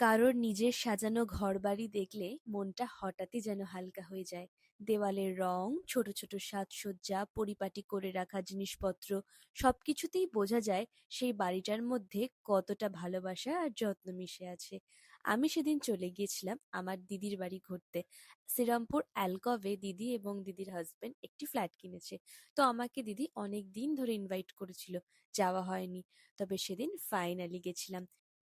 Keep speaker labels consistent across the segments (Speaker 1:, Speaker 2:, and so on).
Speaker 1: কারোর নিজের সাজানো ঘরবাড়ি দেখলে মনটা হঠাৎই যেন হালকা হয়ে যায়। দেওয়ালের রং, ছোট ছোট সাজসজ্জা, পরিপাটি করে রাখা জিনিসপত্র সবকিছুতেই বোঝা যায় সেই বাড়িটার মধ্যে কতটা ভালোবাসা আর যত্ন মিশে আছে। আমি সেদিন চলে গিয়েছিলাম আমার দিদির বাড়ি ঘুরতে। শ্রীরামপুর অ্যালকভে দিদি এবং দিদির হাসবেন্ড একটি ফ্ল্যাট কিনেছে। তো আমাকে দিদি অনেক দিন ধরে ইনভাইট করেছিল, যাওয়া হয়নি। তবে সেদিন ফাইনালি গেছিলাম।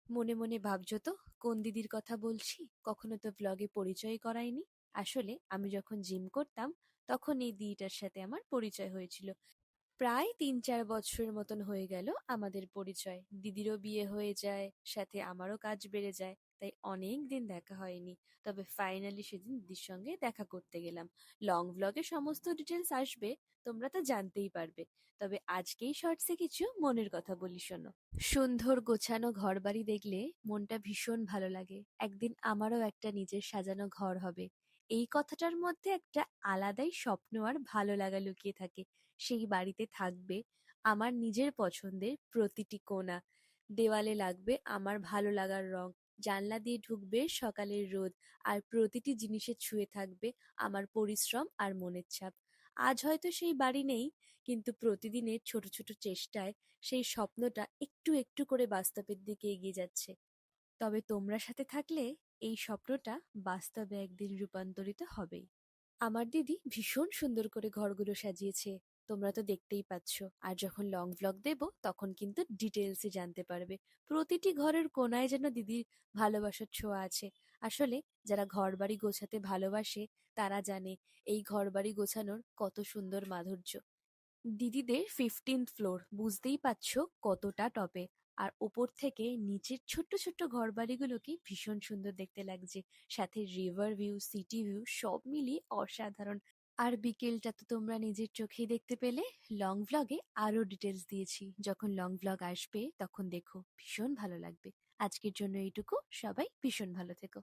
Speaker 1: মনে মনে ভাবছ তো কোন দিদির কথা বলছি? কখনো তো ব্লগে পরিচয় করাইনি। আসলে আমি যখন জিম করতাম, তখন এই দিদিটার সাথে আমার পরিচয় হয়েছিল। প্রায় তিন চার বছরের মতন হয়ে গেল আমাদের পরিচয়। দিদিরও বিয়ে হয়ে যায়, সাথে আমারও কাজ বেড়ে যায়, তাই অনেক দিন দেখা হয়নি। তবে ফাইনালি সেদিন দিদির সঙ্গে দেখা করতে গেলাম। লং ব্লগে সমস্ত ডিটেলস আসবে, তোমরা তো জানতেই পারবে। তবে আজকেই শর্টসে কিছু মনের কথা বলি, শোনো। সুন্দর গোছানো ঘরবাড়ি দেখলে মনটা ভীষণ ভালো লাগে। একদিন আমারও একটা নিজের সাজানো ঘর হবে। এই কথাটার মধ্যে একটা আলাদাই স্বপ্ন আর ভালো লাগা লুকিয়ে থাকে। সেই বাড়িতে থাকবে আমার নিজের পছন্দের প্রতিটি কোণা দেওয়ালে লাগবে আমার ভালো লাগার রং। জানলা দিয়ে ঢুকবে সকালের রোদ। আর প্রতিটি জিনিসে ছুঁয়ে থাকবে আমার পরিশ্রম আর মনের ছাপ আজ হয়তো সেই বাড়ি নেই, কিন্তু প্রতিদিনের ছোট ছোট চেষ্টায় সেই স্বপ্নটা একটু একটু করে বাস্তবের দিকে এগিয়ে যাচ্ছে। তবে তোমরা সাথে থাকলে এই স্বপ্নটা বাস্তবে একদিন রূপান্তরিত হবেই। আমার দিদি ভীষণ সুন্দর করে ঘরগুলো সাজিয়েছে, তোমরা তো দেখতেই পাচ্ছ। আর যখন লং ভ্লগ দেব, তখন কিন্তু ডিটেলসে জানতে পারবে। প্রতিটি ঘরের কোনায় যেন দিদির ভালোবাসার ছোঁয়া আছে। আসলে যারা ঘর বাড়ি গোছাতে ভালোবাসে, তারা জানে এই ঘর বাড়ি গোছানোর কত সুন্দর মাধুর্য। দিদিদের ফিফটিন্থ ফ্লোর বুঝতেই পারছ কতটা টপে আর ওপর থেকে নিচের ছোট্ট ছোট্ট ঘরবাড়িগুলোকে ভীষণ সুন্দর দেখতে লাগছে। সাথে রিভার ভিউ সিটি ভিউ সব মিলিয়ে অসাধারণ। আর বিকেলটা তো তোমরা নিজের চোখেই দেখতে পেলে। লং ভ্লগে আরও ডিটেলস দিয়েছি। যখন লং ভ্লগ আসবে তখন দেখো, ভীষণ ভালো লাগবে। আজকের জন্য এইটুকু। সবাই ভীষণ ভালো থেকো।